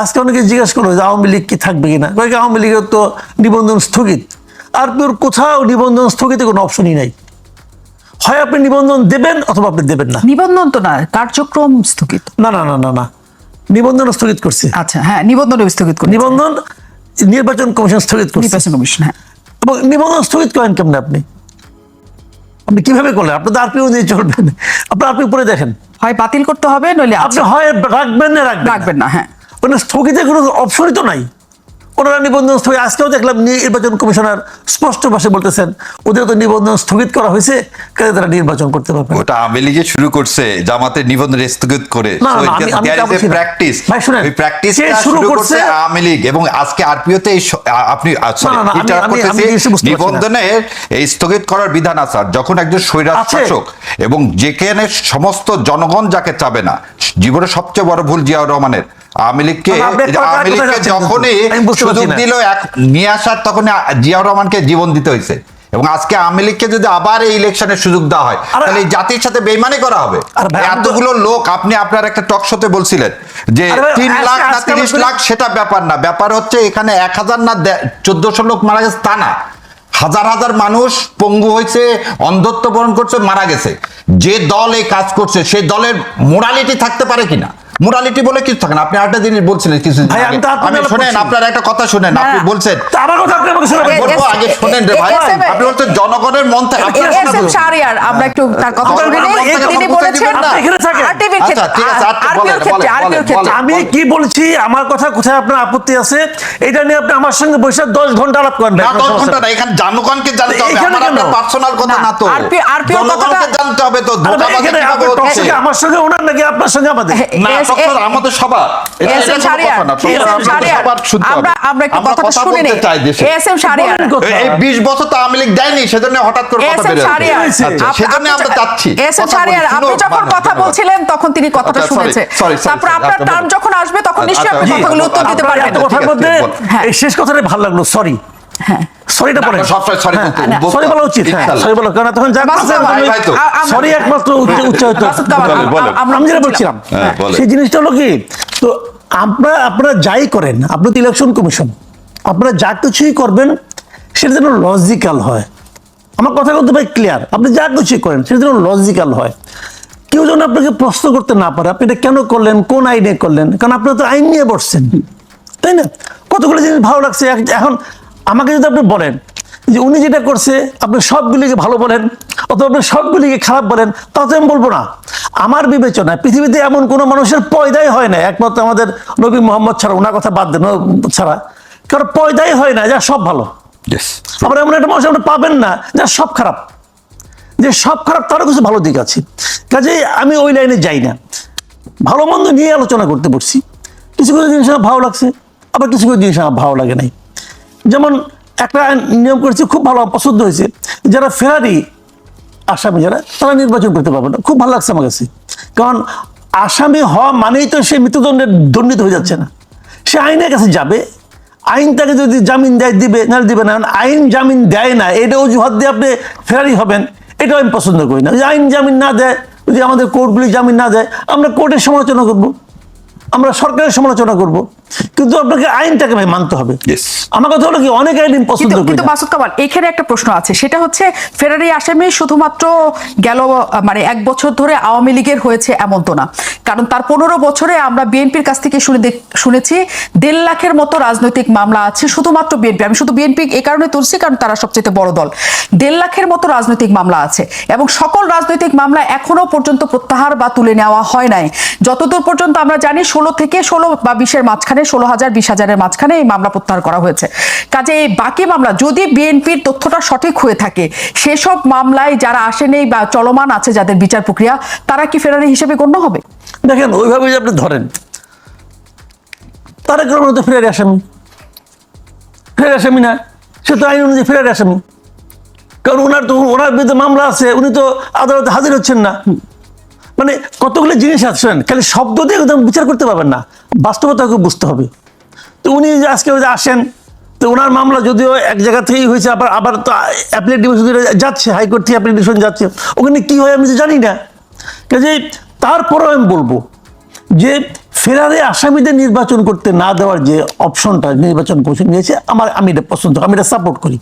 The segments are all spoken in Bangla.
আজকে অনেকে জিজ্ঞাসা করল যে আওয়ামী লীগ কি থাকবে কিনা? কয়েক আওয়ামী লীগের তো নিবন্ধন স্থগিত। আর তোর কোথাও নিবন্ধন স্থগিতে কোনো অপশনই নাই। হয় আপনি নিবন্ধন দেবেন অথবা আপনি দেবেন না। নিবন্ধন তো না কার্যক্রম স্থগিত। না না না না না। নিবন্ধন স্থগিত করছে। আচ্ছা হ্যাঁ নিবন্ধন স্থগিত করে নিবন্ধন নির্বাচন কমিশন স্থগিত করছে। নির্বাচন কমিশন হ্যাঁ। এবং নিবন্ধন স্থগিত করেন কেমন আপনি? আপনি কীভাবে করলেন? আপনি তো আরপিও দিয়ে চলবেন। আপনি আপনি উপরে দেখেন। হয় বাতিল করতে হবে নইলে আপনি আচ্ছা। হয় রাখবেন না রাখবেন রাখবেন না হ্যাঁ। মানে স্থগিতের কোনো অপশনই তো নাই ওনারা নিবন্ধন স্থগিত আজকেও দেখলাম নির্বাচন কমিশনার স্পষ্ট ভাষে বলতেছেন ওদের তো নিবন্ধন স্থগিত করা হয়েছে কাজে তারা নির্বাচন করতে পারবে ওটা আওয়ামী লীগে শুরু করছে জামাতের নিবন্ধন স্থগিত করে। প্র্যাকটিস প্র্যাকটিস শুরু করছে? আওয়ামী লীগ এবং আজকে আরপিওতে আপনি সরি না, না, আমি- আমি- আমি জিনিসটা বুঝতে পারছি না। নিবন্ধনের এই স্থগিত করার বিধান আছে যখন একজন স্বৈরাজ শাসক এবং যেখানে সমস্ত জনগণ যাকে চাবে না জীবনের সবচেয়ে বড় ভুল জিয়াউর রহমানের আওয়ামী লীগকে আওয়ামী লীগকে যখনই সুযোগ দিল এক নিয়ে আসার তখন জিয়াউর রহমানকে জীবন দিতে হয়েছে। এবং আজকে আওয়ামী লীগকে যদি আবার এই ইলেকশনের সুযোগ দেওয়া হয় তাহলে এই জাতির সাথে বেইমানি করা হবে। এতগুলো লোক আপনি আপনার একটা টক শোতে বলছিলেন যে তিন লাখ না তিরিশ লাখ সেটা ব্যাপার না। ব্যাপার হচ্ছে এখানে এক হাজার না চোদ্দশো লোক মারা গেছে তা না। হাজার হাজার মানুষ পঙ্গু হয়েছে অন্ধত্ব বরণ করছে মারা গেছে। যে দল এই কাজ করছে সেই দলের মোরালিটি থাকতে পারে কিনা? মোরালিটি বলে কিছু থাকে না আপনি আরেকটা জিনিস বলছিলেন কিছু আমি আপনার শোনেন আপনার একটা কথা শুনেন আপনি বলছেন আমার কথা আপনি আমাকে শোনাবেন। বলব আগে শোনেন রে ভাই আপনি বলছেন জনগণের মন থেকে। শাহরিয়ার আমরা একটু তার কথা তিনি বলেছেন এখানে থাকেন। আচ্ছা, ক্ষেত্রে ঠিক আছে, ক্ষেত্রে ক্ষেত্রে আমি কি বলছি আমার কথা কোথায় আপনার আপত্তি আছে এটা নিয়ে আপনি আমার সঙ্গে বসে দশ ঘণ্টা আলাপ করেন না কোনো দশ সমস্যা ঘণ্টা না এখানে জনগণকে জানতে হবে আমার? পার্সোনাল কথা না, তো জনগণকে কথাটা- জানতে হবে তো আরে ধোঁকাবাজি আমার সঙ্গে ওনার নাকি আপনার সঙ্গে আমাদের হ্যাঁ, না এস- তখন আমাদের সবার এটা- এস এটা এম কোনো শাহরিয়ার কথা না। এস এম আমাদের শাহরিয়ার সবার শুনতে হবে। আমরা আমরা একটু কথাটা শুনে বলতে নিই চাই দেশে। এস এম শাহরিয়ার বলেন কথা। এই 20 বছর তো আওয়ামী লীগ দেয়নি সেজন্য হঠাৎ করে কথা বের হয়েছে। আচ্ছা সেজন্য আমরা চাচ্ছি এস এম কথা শাহরিয়ার বলি। আপনি যখন কথা বলছিলেন তখন তিনি কথাটা আচ্ছা, শুনেছে তারপর আপনার আচ্ছা, টার্ম যখন আসবে তখন নিশ্চয়ই আপনি আচ্ছা, কথাগুলো উত্তর দিতে পারবেন কথার মধ্যে হ্যাঁ। এই শেষ কথাটাই ভালো লাগল সরি হ্যাঁ। সরিটা না, বলেন। আমরা সবসময় sorry বলতে- বলতে সরি বলা উচিত। সরি বলো কারণ তখন যা বাস্তব করছেন ভাই, ভাই তো। আ- আমরা- সরি একমাত্র উচ্চ- উচ্চারিত। বাস্তব কামাল, বলেন, বলেন। আমরা আমি যেটা বলছিলাম সেই জিনিসটা হলো কি? তো আপনারা আপনারা যাই করেন আপনি তো ইলেকশন কমিশন আপনারা যা কিছুই করবেন সেটা যেন লজিক্যাল হয়। আমার কথা বলতে ভাই ক্লিয়ার আপনি যা কিছুই করেন সেটা যেন লজিক্যাল হয়। কেউ যেন আপনাকে প্রশ্ন করতে না পারে আপনি এটা কেন করলেন কোন আইনে করলেন? কারণ আপনারা তো আইন নিয়ে বসছেন। তাই না? কতগুলো জিনিস ভালো লাগছে এখন আমাকে যদি আপনি বলেন যে উনি যেটা করছে আপনি সবগুলিকে ভালো বলেন অথবা আপনি সবগুলিকে খারাপ বলেন তা তো আমি বলব না। আমার বিবেচনায় পৃথিবীতে এমন কোনো মানুষের পয়দাই হয় না একমাত্র আমাদের নবী মোহাম্মদ ছাড়া ওনার কথা বাদ দেন ছাড়া। কারণ পয়দাই হয় না যা সব ভালো. আবার এমন একটা মানুষ আপনি পাবেন না যা সব খারাপ। যে সব খারাপ তারও কিছু ভালো দিক আছে। কাজে আমি ওই লাইনে যাই না। ভালো মন্দ নিয়ে আলোচনা করতে বসছি। কিছু কিছু জিনিস আমার ভালো লাগছে আবার কিছু কিছু জিনিস আমার ভালো লাগে নাই। যেমন একটা নিয়ম করেছে, খুব ভালো, পছন্দ হয়েছে। যারা ফেরারি আসামি যারা, তারা নির্বাচন করতে পারবে না। খুব ভালো লাগছে আমার কাছে। কারণ আসামি হওয়া মানেই তো সে মৃত্যুদণ্ডের দণ্ডিত হয়ে যাচ্ছে না। সে আইনের কাছে যাবে। আইন তাকে যদি জামিন দেয়, দিবে, না দিবে না, আইন জামিন দেয় না, এটা অজুহাত দিয়ে আপনি ফেরারি হবেন, এটাও আমি পছন্দ করি না। যদি আইন জামিন না দেয়, যদি আমাদের কোর্টগুলি জামিন না দেয়, আমরা কোর্টের সমালোচনা করব। আমরা সরকারের সমালোচনা করব। কিন্তু আপনাকে আইনটাকে ভাই মানতে হবে। আমার কথা হলো কি অনেক আইন পছন্দ কিন্তু করি কিন্তু। মাসুদ কামাল এখানে একটা প্রশ্ন আছে সেটা হচ্ছে ফেরারি আসামি শুধুমাত্র গেল মানে এক বছর ধরে আওয়ামী লীগের হয়েছে এমন তো না। কারণ তার পনেরো বছরে আমরা বিএনপির কাছ থেকে শুনে শুনেছি দেড় লাখের মতো রাজনৈতিক মামলা আছে শুধুমাত্র বিএনপি। আমি শুধু বিএনপি এই কারণে তুলছি কারণ তারা সবচেয়ে বড় দল। দেড় লাখের মতো রাজনৈতিক মামলা আছে এবং সকল রাজনৈতিক মামলা এখনও পর্যন্ত প্রত্যাহার বা তুলে নেওয়া হয় নাই। যতদূর পর্যন্ত আমরা জানি ষোলো থেকে ষোলো বা বিশের মাঝখানে ষোলো হাজার বিশ হাজারের মাঝখানে এই মামলা প্রত্যাহার করা হয়েছে। কাজে এই বাকি মামলা, যদি বিএনপির তথ্যটা সঠিক হয়ে থাকে, সেসব মামলায় যারা আসেনি বা চলমান আছে যাদের বিচার প্রক্রিয়া, তারা কি ফেরারি হিসেবে গণ্য হবে? দেখেন, ওইভাবে যদি আপনি ধরেন, তারেক রহমান তো ফেরারি আসামি। ফেরারি আসামি না, সে তো আইন অনুযায়ী ফেরারি আসামি। কারণ ওনার তো, ওনার বিরুদ্ধে মামলা আছে, উনি তো আদালতে হাজির হচ্ছেন না। মানে কতগুলো জিনিস আছে, শোনেন, খালি শব্দ দিয়ে বিচার করতে পারবেন না। বাস্তবতাকে বুঝতে হবে। তো উনি আজকে আসেন, তো ওনার মামলা যদিও এক জায়গা থেকেই হয়েছে, আবার আবার তো অ্যাপ্লেট ডিভিশন যাচ্ছে হাইকোর্ট থেকে অ্যাপ্লেট ডিভিশন যাচ্ছে। ওখানে কী হয় আমি তো জানি না। কাজে তারপরেও আমি বলব যে ফেরারে আসামিদের নির্বাচন করতে না দেওয়ার যে অপশনটা নির্বাচন কমিশন নিয়েছে, আমার আমি এটা পছন্দ আমি এটা সাপোর্ট করি।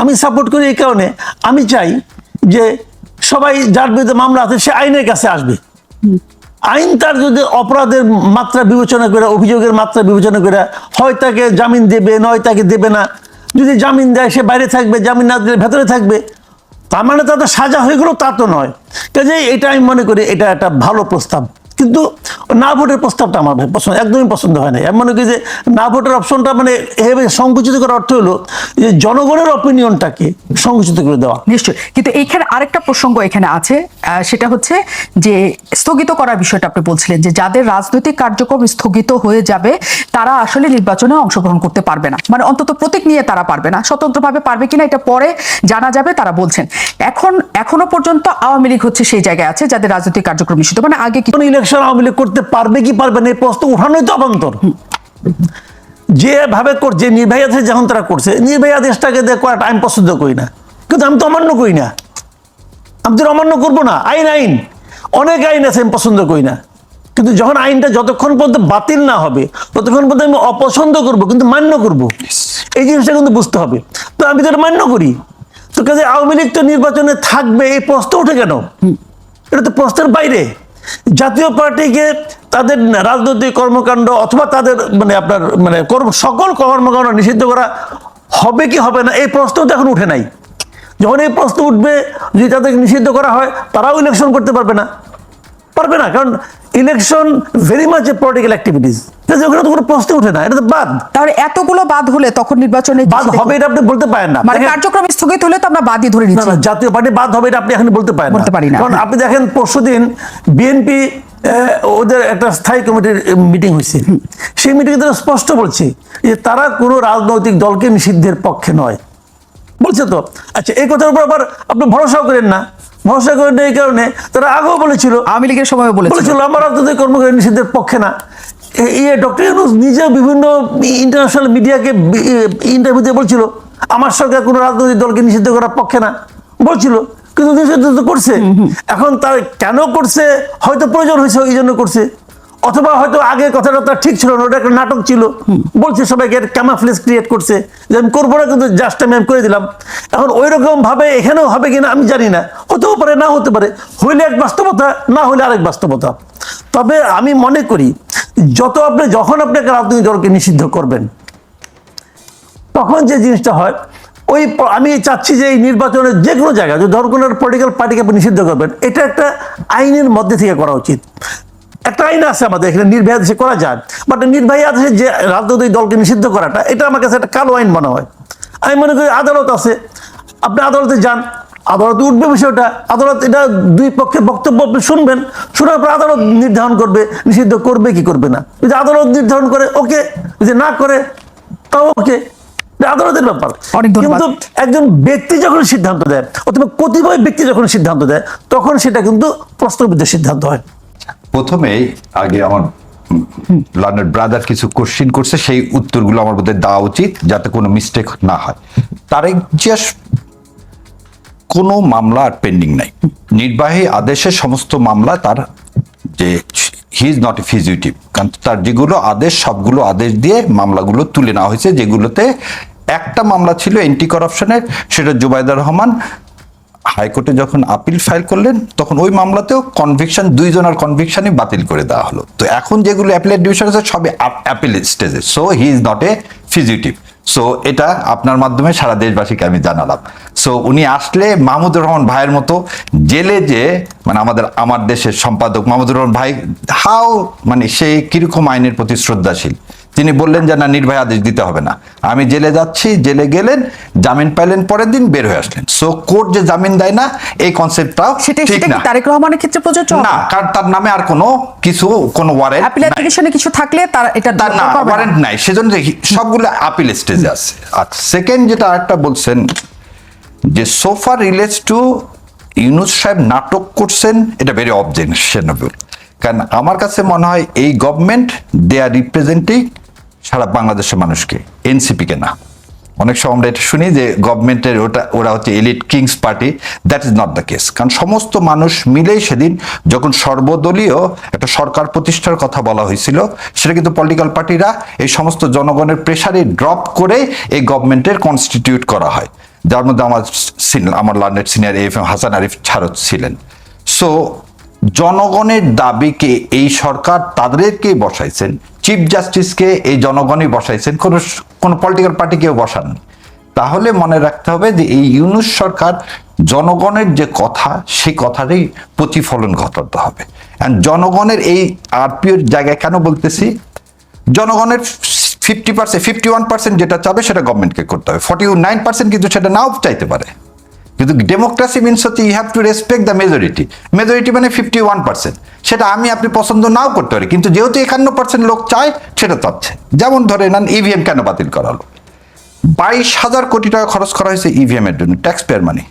আমি সাপোর্ট করি এই কারণে। আমি চাই যে সবাই যার বিরুদ্ধে মামলা আছে, সে আইনের কাছে আসবে। আইন তার যদি অপরাধের মাত্রা বিবেচনা করে, অভিযোগের মাত্রা বিবেচনা করে, হয় তাকে জামিন দেবে, নয় তাকে দেবে না। যদি জামিন দেয়, সে বাইরে থাকবে, জামিন না দিলে ভেতরে থাকবে। তার মানে তাদের সাজা হয়ে গেল, তা তো নয়। কাজে এটা আমি মনে করি, এটা একটা ভালো প্রস্তাব। কিন্তু না ভোটের প্রস্তাবটা আমার ভাই পছন্দ একদমই পছন্দ হয় না আমি মনে করি যে না ভোটের অপশনটা মানে এভাবে সংকুচিত করার অর্থ হলো যে জনগণের অপিনিয়নটাকে সংকুচিত করে দেওয়া। নিশ্চয়ই। কিন্তু এইখানে আরেকটা প্রসঙ্গ এখানে আছে সেটা হচ্ছে যে স্থগিত করার বিষয়টা আপনি বলছিলেন যে যাদের রাজনৈতিক কার্যক্রম স্থগিত হয়ে যাবে তারা আসলে নির্বাচনে অংশগ্রহণ করতে পারবে না। মানে অন্তত প্রতীক নিয়ে তারা পারবে না স্বতন্ত্রভাবে পারবে কিনা এটা পরে জানা যাবে তারা বলছেন। এখন এখনও পর্যন্ত আওয়ামী লীগ হচ্ছে সেই জায়গায় আছে যাদের রাজনৈতিক কার্যক্রম নিষিদ্ধ। মানে আগে কি কোন ইলেকশন আওয়ামী লীগ করতে পারবে কি পারবে না এই প্রশ্ন উঠানোই তো অবান্তর। যেভাবে করছে নির্বাহী আদেশ যখন তারা করছে নির্বাহী আদেশটাকে দেখো আমি পছন্দ করি না। কিন্তু আমি তো অমান্য করি না। আমি তো অমান্য করব না। আইন আইন। অনেক আইন আছে আমি পছন্দ করি না। কিন্তু যখন আইনটা যতক্ষণ পর্যন্ত বাতিল না হবে ততক্ষণ পর্যন্ত আমি অপছন্দ করব কিন্তু মান্য করব। এই জিনিসটা কিন্তু বুঝতে হবে। তো আমি তো এটা মান্য করি। তো কাজে আওয়ামী লীগ তো নির্বাচনে থাকবে এই প্রশ্ন ওঠে কেন? এটা তো প্রশ্নের বাইরে। জাতীয় পার্টিকে তাদের রাজনৈতিক কর্মকাণ্ড অথবা তাদের মানে আপনার মানে সকল কর্মকাণ্ড নিষিদ্ধ করা হবে কি হবে না, এই প্রশ্ন তো এখন উঠে নাই। যখন এই প্রশ্ন উঠবে, যদি তাদেরকে নিষিদ্ধ করা হয়, তারাও ইলেকশন করতে পারবে না। পারবে না, কারণ election very much a political activities ওখানে তো কোনো প্রশ্ন উঠে না এটা তো বাদ। তাহলে এতগুলো বাদ হলে তখন নির্বাচনে বাদ হবে এটা আপনি বলতে পারেন না। মানে কার্যক্রম স্থগিত হলে তো আমরা বাদই ধরে নিচ্ছি না জাতীয় পার্টি বাদ হবে এটা আপনি এখন বলতে পারেন বলতে পারি না। কারণ আপনি দেখেন পরশুদিন বিএনপি ওদের একটা স্থায়ী কমিটির মিটিং হয়েছে। সেই মিটিংয়ে তারা স্পষ্ট বলছে যে তারা কোনো রাজনৈতিক দলকে নিষিদ্ধের পক্ষে নয়। বলছে তো? আচ্ছা এই কথার উপর আবার আপনি ভরসাও করেন না। ভরসা করেন এই কারণে তারা আগেও বলেছিল। আওয়ামী লীগের সময় বলেছিল। বলেছিল আমার রাজনৈতিক কর্মকারী নিষিদ্ধের পক্ষে না। ইয়ে ডক্টর ইউনুস নিজে বিভিন্ন ইন্টারন্যাশনাল মিডিয়াকে ইন্টারভিউতে বলছিল আমার সরকার কোনো রাজনৈতিক দলকে নিষিদ্ধ করার পক্ষে না। বলছিল কিন্তু নিষিদ্ধ তো করছে। এখন তার কেন করছে? হয়তো প্রয়োজন হয়েছে ওই জন্য করছে। অথবা হয়তো আগে কথাটা তার ঠিক ছিল না ওটা একটা নাটক ছিল। বলছে সবাইকে ক্যামাফ্লেস ক্রিয়েট করছে। যে আমি করব না কিন্তু জাস্ট আমি আমি করে দিলাম। এখন ওই রকম ভাবে এখানেও হবে কিনা আমি জানি না। হতেও পারে না হতে পারে। হইলে এক বাস্তবতা না হইলে আরেক বাস্তবতা। তবে আমি মনে করি যত আপনি যখন আপনি একটা রাজনৈতিক দলকে নিষিদ্ধ করবেন তখন যে জিনিসটা হয় ওই আমি চাচ্ছি যে এই নির্বাচনের যে কোনো জায়গায় ধর কোনো পলিটিক্যাল পার্টিকে আপনি নিষিদ্ধ করবেন এটা একটা আইনের মধ্যে থেকে করা উচিত। একটা আইন আছে আমাদের এখানে নির্বাহী আদেশে করা যায়। বাট নির্বাহী আদেশে যে রাজনৈতিক দলকে নিষিদ্ধ করাটা এটা আমার কাছে একটা কালো আইন মনে হয়। আমি মনে করি আদালত আছে। আপনি আদালতে যান আদালতে উঠবে বিষয়টা। আদালত এটা দুই পক্ষের বক্তব্য আপনি শুনবেন শোনার পর আদালত নির্ধারণ করবে নিষিদ্ধ করবে কি করবে না। যদি আদালত নির্ধারণ করে ওকে। যদি না করে তাও ওকে। আদালতের ব্যাপার। কিন্তু একজন ব্যক্তি যখন সিদ্ধান্ত দেয় অথবা কতিপয় ব্যক্তি যখন সিদ্ধান্ত দেয় তখন সেটা কিন্তু প্রশ্নবিদ্ধ সিদ্ধান্ত হয়। প্রথমেই আগে আমার লার্নার ব্রাদার কিছু কোশ্চিন করছে, সেই উত্তরগুলো আমার মধ্যে দেওয়া উচিত যাতে কোনো মিস্টেক না হয়। তারেক জিয়াস কোনো মামলা আর পেন্ডিং নাই। নির্বাহী আদেশের সমস্ত মামলা তার যে হি ইজ নট ফিজিটিভ কারণ তার যেগুলো আদেশ, সবগুলো আদেশ দিয়ে মামলাগুলো তুলে নেওয়া হয়েছে, যেগুলোতে একটা মামলা ছিল এন্টি করাপশনের সেটা জুবাইদা রহমান হাইকোর্টে যখন আপিল ফাইল করলেন, তখন ওই মামলাতেও কনভিকশন দুইজনের কনভিকশনই বাতিল করে দেওয়া হলো। তো এখন যেগুলো অ্যাপিলেট ডিভিশন আছে, সবই অ্যাপিল স্টেজে so he is not a fugitive so এটা আপনার মাধ্যমে সারা দেশবাসীকে আমি জানালাম। সো উনি আসলে মাহমুদুর রহমান ভাইয়ের মতো জেলে যে মানে আমাদের, আমার দেশের সম্পাদক মাহমুদুর রহমান ভাই হাও মানে সে কীরকম আইনের প্রতি শ্রদ্ধাশীল? তিনি বললেন যে না নির্ভয় আদেশ দিতে হবে না। আমি জেলে যাচ্ছি জেলে গেলেন জামিন পাইলেন পরের দিন বের হয়ে আসলেন। সো কোর্ট যে জামিন দেয় না এই কনসেপ্টটাও সেটা ঠিক না। তারেক রহমানের ক্ষেত্রে প্রযোজ্য? না কারণ তার নামে আর কোনো কিছু কোনো ওয়ারেন্ট অ্যাপিল অ্যাপ্লিকেশনে কিছু থাকলে তার এটা তার না। ওয়ারেন্ট নাই। সেজন্য সবগুলো আপিল স্টেজে আছে। আচ্ছা সেকেন্ড যেটা আরেকটা বলছেন যে সোফা রিলেটস টু ইউনুস সাহেব নাটক করছেন এটা ভেরি অবজেকশনেবল কারণ আমার কাছে মনে হয় এই গভর্নমেন্ট দে আর রিপ্রেজেন্টিং সারা বাংলাদেশের মানুষকে, এনসিপিকে না। অনেক সময় আমরা এটা শুনি যে গভর্নমেন্টের ওটা, ওরা হচ্ছে elite kings party that is not the case কারণ সমস্ত মানুষ মিলেই সেদিন যখন সর্বদলীয় একটা সরকার প্রতিষ্ঠার কথা বলা হয়েছিল, সেটা কিন্তু পলিটিক্যাল পার্টিরা এই সমস্ত জনগণের প্রেশারে ড্রপ করে এই গভর্নমেন্টের কনস্টিটিউট করা হয়। যার মধ্যে আমার আমার learned senior F M Hasan Arif ছাড়ত ছিলেন। সো জনগণের দাবিকে এই সরকার তাদেরকেই বসাইছেন। চিফ জাস্টিসকে এই জনগণই বসাইছেন, কোনো কোনো পলিটিক্যাল পার্টি কেউ বসাননি। তাহলে মনে রাখতে হবে যে এই ইউনুস সরকার জনগণের যে কথা, সেই কথারই প্রতিফলন ঘটাতে হবে। জনগণের এই আরপিওর জায়গায় কেন বলতেছি? জনগণের fifty percent fifty one percent যেটা চাবে সেটা গভর্নমেন্টকে করতে হবে। ফর্টি নাইন পার্সেন্ট কিন্তু সেটা নাও চাইতে পারে। কিন্তু ডেমোক্রেসি মিনস হচ্ছে you have to respect the majority majority মানে ফিফটি ওয়ান পার্সেন্ট সেটা আমি আপনি পছন্দ নাও করতে পারি, কিন্তু যেহেতু একান্ন পার্সেন্ট লোক চায়, সেটা চাচ্ছে যেমন ধরে নেন ইভিএম কেন বাতিল করা হলো? বাইশ হাজার কোটি টাকা খরচ করা হয়েছে ইভিএম এর জন্য ট্যাক্স পেয়ার মানি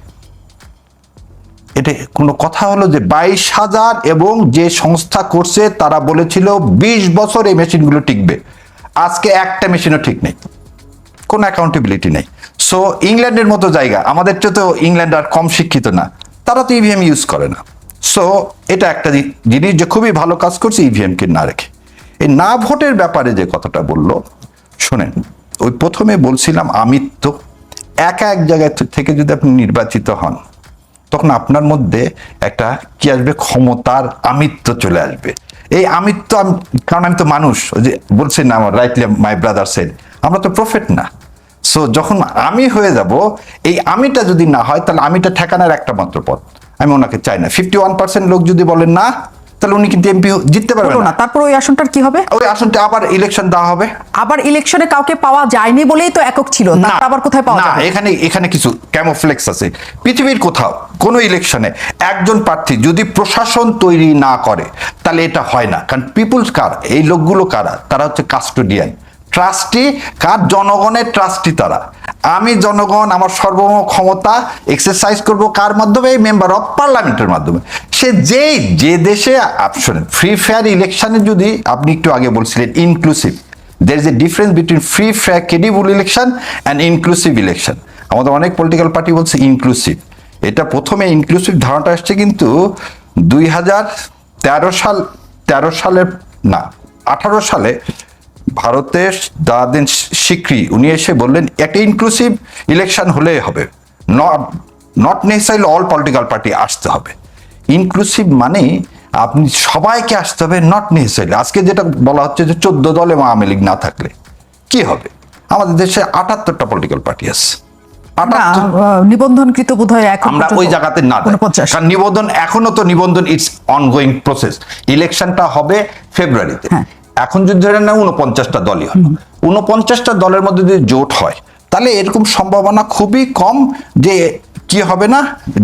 এটা কোনো কথা হলো যে বাইশ হাজার এবং যে সংস্থা করছে, তারা বলেছিল বিশ বছর এই মেশিনগুলো টিকবে। আজকে একটা মেশিনও ঠিক নেই। কোনো অ্যাকাউন্টেবিলিটি নেই। সো ইংল্যান্ডের মতো জায়গা, আমাদের তো ইংল্যান্ড আর কম শিক্ষিত না। তারা তো ইভিএম ইউজ করে না। সো এটা একটা জিনিস যে খুবই ভালো কাজ করছে ইভিএমকে না রেখে। এই না ভোটের ব্যাপারে যে কথাটা বলল, শোনেন, ওই প্রথমে বলছিলাম আমিত্ব। একা এক জায়গায় থেকে যদি আপনি নির্বাচিত হন, তখন আপনার মধ্যে একটা কি আসবে? ক্ষমতার আমিত্ব চলে আসবে। এই আমিত্ব আমি- কারণ আমি তো মানুষ, ওই যে বলছেন না আমার রাইটলি মাই ব্রাদার সেড আমরা তো প্রফেট না। সো যখন আমি হয়ে যাব এই আমিটা যদি না হয় তাহলে আমিটা ঠেকানোর একটা মাত্র পথ আমি ওনাকে চাই না। ফিফটি ওয়ান পার্সেন্ট লোক যদি বলেন না তাহলে উনি কিন্তু এমপি জিততে পারবেন না। তারপর ওই আসনটার কি হবে? ওই আসনটা আবার ইলেকশন দেওয়া হবে। আবার ইলেকশনে কাউকে পাওয়া যায়নি বলেই তো একক ছিল। না। আবার কোথায় পাওয়া না এখানে এখানে কিছু ক্যামোফ্লেক্স আছে। পৃথিবীর কোথাও কোন ইলেকশনে একজন প্রার্থী যদি প্রশাসন তৈরি না করে তাহলে এটা হয় না। কারণ পিপুলস কার? এই লোকগুলো কারা? তারা হচ্ছে কাস্টোডিয়ান ট্রাস্টি কার জনগণের ট্রাস্টি তারা? আমি জনগণ, আমার সর্বম ক্ষমতা এক্সারসাইজ করব কার মাধ্যমে? মেম্বার অফ পার্লামেন্টের মাধ্যমে। সে যেই, যে দেশে শোনেন ফ্রি ফেয়ার ইলেকশনে যদি আপনি একটু আগে বলছিলেন inclusive there is a difference between free fair credible election and inclusive election আমাদের অনেক পলিটিক্যাল পার্টি বলছে ইনক্লুসিভ এটা প্রথমে ইনক্লুসিভ ধারণাটা আসছে কিন্তু দুই হাজার তেরো সাল, তেরো সালের না, আঠারো সালে ভারতের দাদিন সিক্রি উনি এসে বললেন একটা ইনক্লুসিভ ইলেকশন হলেই হবে। Not not necessarily all political party আসতে হবে। ইনক্লুসিভ মানে আপনি সবাইকে আসতে হবে নট নেসেসারি আজকে যেটা বলা হচ্ছে যে চোদ্দ দল এবং আওয়ামী লীগ না থাকলে কি হবে? আমাদের দেশে আটাত্তরটা পলিটিক্যাল পার্টি আছে। নিবন্ধনকৃত বোধ হয় এখন আমরা ওই জায়গাতে না যাই। 49 কারণ নিবন্ধন এখনও তো নিবন্ধন ইটস অনগোয়িং প্রসেস ইলেকশনটা হবে ফেব্রুয়ারিতে হ্যাঁ। এখন যদি ধরে না উনপঞ্চাশটা দলই হলো উনপঞ্চাশটা দলের মধ্যে যদি জোট হয়, তাহলে এরকম সম্ভাবনা খুবই কম যে কি হবে না?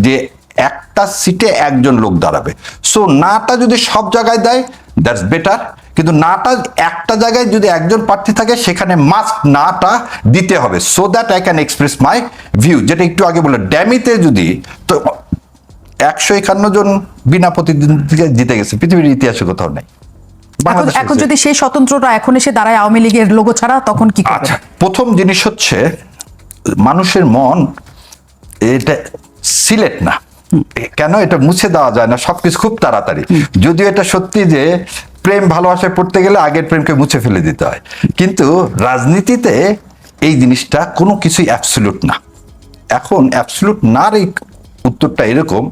যে একটা সিটে একজন লোক দাঁড়াবে। সো নাটা যদি সব জায়গায় দেয় দ্যাটস বেটার কিন্তু নাটা একটা জায়গায় যদি একজন প্রার্থী থাকে, সেখানে মাস্ক নাটা দিতে হবে। So that I can express my view যেটা একটু আগে বলে ড্যামিতে যদি, তো একশো একান্ন জন বিনা প্রতিদ্বন্দ্বিতায় জিতে গেছে। পৃথিবীর ইতিহাসে কোথাও নেই। এখন। যদি সেই স্বতন্ত্রটা এখন এসে দাঁড়ায় আওয়ামী লীগের লোগো ছাড়া তখন কি আচ্ছা প্রথম জিনিস হচ্ছে মানুষের মন এটা সিলেট না। কেন এটা মুছে দেওয়া যায় না? সবকিছু খুব তাড়াতাড়ি। যদিও এটা সত্যি যে প্রেম ভালোবাসায় পড়তে গেলে আগের প্রেমকে মুছে ফেলে দিতে হয়। কিন্তু রাজনীতিতে এই জিনিসটা কোনো কিছুই অ্যাবসলুট না। এখন অ্যাবসলুট নার এই উত্তরটা এরকম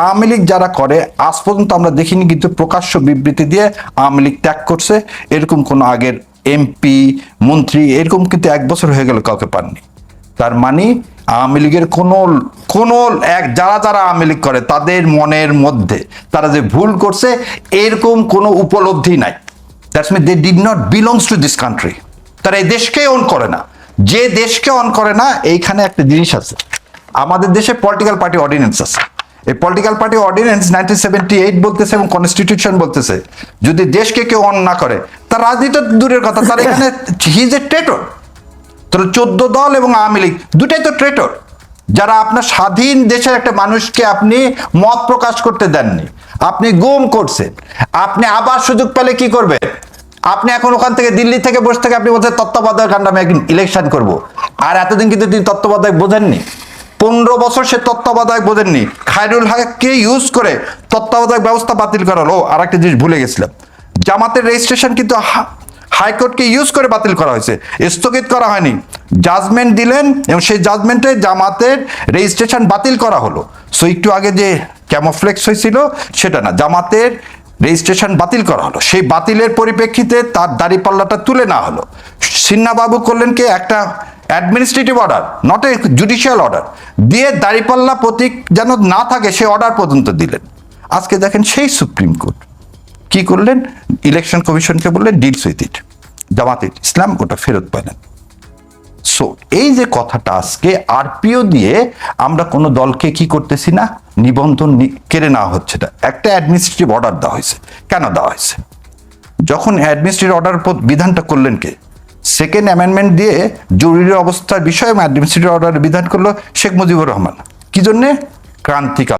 আওয়ামী লীগ যারা করে, আজ পর্যন্ত আমরা দেখিনি কিন্তু প্রকাশ্য বিবৃতি দিয়ে আওয়ামী লীগ ত্যাগ করছে। এরকম কোনো আগের এমপি, মন্ত্রী, এরকম কিন্তু এক বছর হয়ে গেল কাউকে পাননি। তার মানে আওয়ামী লীগের কোনো কোনো এক, যারা যারা আওয়ামী লীগ করে, তাদের মনের মধ্যে, তারা যে ভুল করছে, এরকম কোনো উপলব্ধি নাই। That's mean they did not belongs to this country তারা এই দেশকে অন করে না। যে দেশকে অন করে না, এইখানে একটা জিনিস আছে। আমাদের দেশে পলিটিক্যাল পার্টি অর্ডিন্যান্স আছে। এই political party ordinance nineteen seventy eight বলতেছে এবং কনস্টিটিউশন বলতেছে। যদি দেশকে কেউ অন না করে, তার রাজনীতি দূরের কথা, তার এখানে হি ইজ এ ট্রেটর তাহলে চোদ্দ দল এবং আওয়ামী লীগ, দুটাই তো ট্রেটর যারা আপনার স্বাধীন দেশের একটা মানুষকে আপনি মত প্রকাশ করতে দেননি, আপনি গুম করছেন। আপনি আবার সুযোগ পেলে কি করবে আপনি এখন ওখান থেকে দিল্লি থেকে বসে থেকে আপনি বলছেন তত্ত্বাবধায়ক একদিন ইলেকশন করব। আর এতদিন কিন্তু তিনি তত্ত্বাবধায়ক বোঝেননি। পনেরো বছর সে তত্ত্বাবধায়ক বোঝেননি। খায়রুল হককে ইউজ করে তত্ত্বাবধায়ক ব্যবস্থা বাতিল করা হলো আর একটা জিনিস ভুলে গেছিলাম। জামাতের রেজিস্ট্রেশন কিন্তু হাইকোর্টকে ইউজ করে বাতিল করা হয়েছে। স্থগিত করা হয়নি। জাজমেন্ট দিলেন এবং সেই জাজমেন্টে জামাতের রেজিস্ট্রেশন বাতিল করা হলো। সো একটু আগে যে ক্যামোফ্লেক্স হয়েছিল, সেটা না। জামাতের রেজিস্ট্রেশন বাতিল করা হলো। সেই বাতিলের পরিপ্রেক্ষিতে তার দাড়িপাল্লাটা তুলে নেওয়া হলো। সিন্নাবাবু করলেন কি? একটা administrative order not a judicial order দিয়ে দাঁড়িপাল্লা প্রতীক যেন না থাকে, সে অর্ডার পর্যন্ত দিলেন। আজকে দেখেন সেই সুপ্রিম কোর্ট। কি করলেন? ইলেকশন কমিশনকে বললেন ডিলস উইথ ইট জামাতে ইসলাম ওটা ফেরত পাইলেন। সো এই যে কথাটা আজকে আরপিও দিয়ে আমরা কোনো দলকে কি করতেছি না? নিবন্ধন কেড়ে নেওয়া হচ্ছে না। একটা অ্যাডমিনিস্ট্রেটিভ অর্ডার দেওয়া হয়েছে। কেন দেওয়া হয়েছে? যখন অ্যাডমিনিস্ট্রেটিভ অর্ডার বিধানটা করলেন কে? সেকেন্ড অ্যামেন্ডমেন্ট দিয়ে জরুরি অবস্থার বিষয়ে অ্যাডমিনিস্ট্রেটিভ অর্ডার বিধান করল শেখ মুজিবুর রহমান। কি জন্যে? ক্রান্তিকাল।